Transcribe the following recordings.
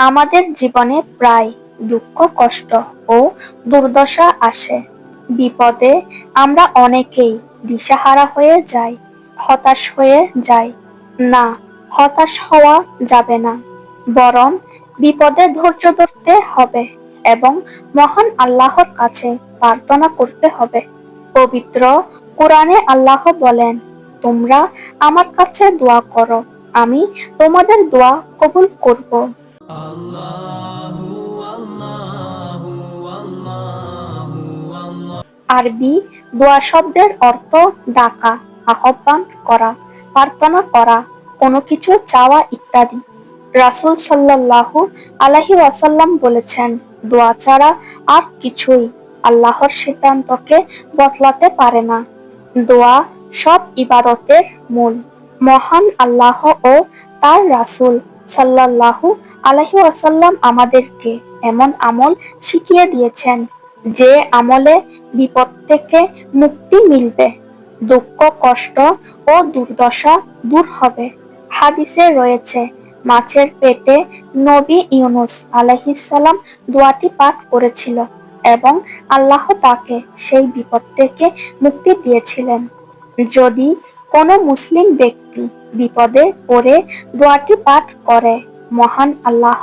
আমাদের জীবনে প্রায় দুঃখ, কষ্ট ও দুর্দশা আসে। বিপদে আমরা অনেকেই দিশাহারা হয়ে যাই, হতাশ হয়ে যাই। না, হতাশ হওয়া যাবে না। বরং বিপদে ধৈর্য ধরতে হবে এবং মহান আল্লাহর কাছে প্রার্থনা করতে হবে। পবিত্র কোরআনে আল্লাহ বলেন, তোমরা আমার কাছে দোয়া করো, আমি তোমাদের দোয়া কবুল করব। আরবি দোয়া শব্দের অর্থ ডাকা, আহ্বান করা, প্রার্থনা করা, কোনো কিছু চাওয়া ইত্যাদি। রাসূল সাল্লাল্লাহু আলাইহি ওয়াসাল্লাম বলেছেন, দোয়া ছাড়া আর কিছুই আল্লাহর সিদ্ধান্তকে বদলাতে পারে না। দোয়া সব ইবাদতের মূল। মহান আল্লাহ ও তার রাসূল সাল্লাল্লাহু আলাইহি ওয়াসাল্লাম আমাদেরকে এমন আমল শিখিয়ে দিয়েছেন যে আমলে বিপদ থেকে মুক্তি মিলবে, দুঃখ, কষ্ট ও দুর্দশা দূর হবে। হাদিসে রয়েছে, মাছের পেটে নবী ইউনুস আলাইহিসসালাম দোয়াটি পাঠ করেছিল এবং আল্লাহ তাকে সেই বিপদ থেকে মুক্তি দিয়েছিলেন। যদি কোনো মুসলিম ব্যক্তি বিপদে পড়ে দোয়াটি পাঠ করে। মহান আল্লাহ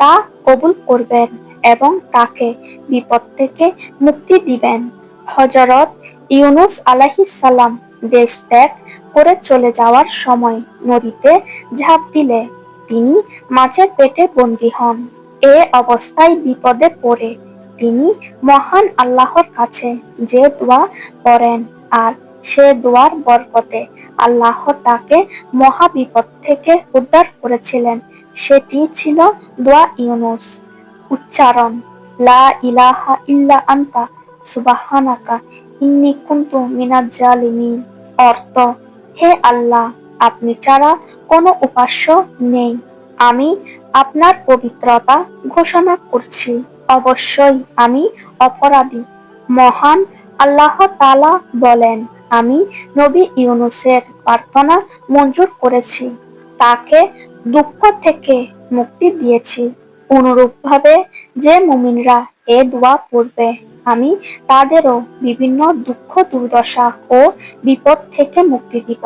তা কবুল করবেন এবং তাকে বিপদ থেকে মুক্তি দিবেন। হজরত ইউনুস আলাহিসাল্লাম দেশ ত্যাগ করে চলে যাওয়ার সময় নদীতে ঝাঁপ দিলে। তিনি মাছের পেটে বন্দী হন। এ অবস্থায় বিপদে পড়ে। তিনি মহান আল্লাহর কাছে যে দোয়া করেন আর সে দোয়ার বরকতে আল্লাহ তাকে মহা বিপদ থেকে উদ্ধার করেছিলেন। সেটি ছিল দোয়া ইউনুস। উচ্চারণ, লা ইলাহা ইল্লা আন্তা, সুবাহানাকা, ইন্নি কুনতু মিনাজ জালিমিন। অর্থ, হে আল্লাহ, আপনি ছাড়া কোনো উপাস্য নেই। আমি আপনার পবিত্রতা ঘোষণা করছি। অবশ্যই আমি অপরাধী। মহান আল্লাহ তালা বলেন আমি নবী ইউনুসের প্রার্থনা মঞ্জুর করেছি। তাকে দুঃখ থেকে মুক্তি দিয়েছি। অনুরূপভাবে যে মুমিনরা এ দোয়া পড়বে, আমি তাদেরও বিভিন্ন দুঃখ দুর্দশা ও বিপদ থেকে মুক্তি দিব।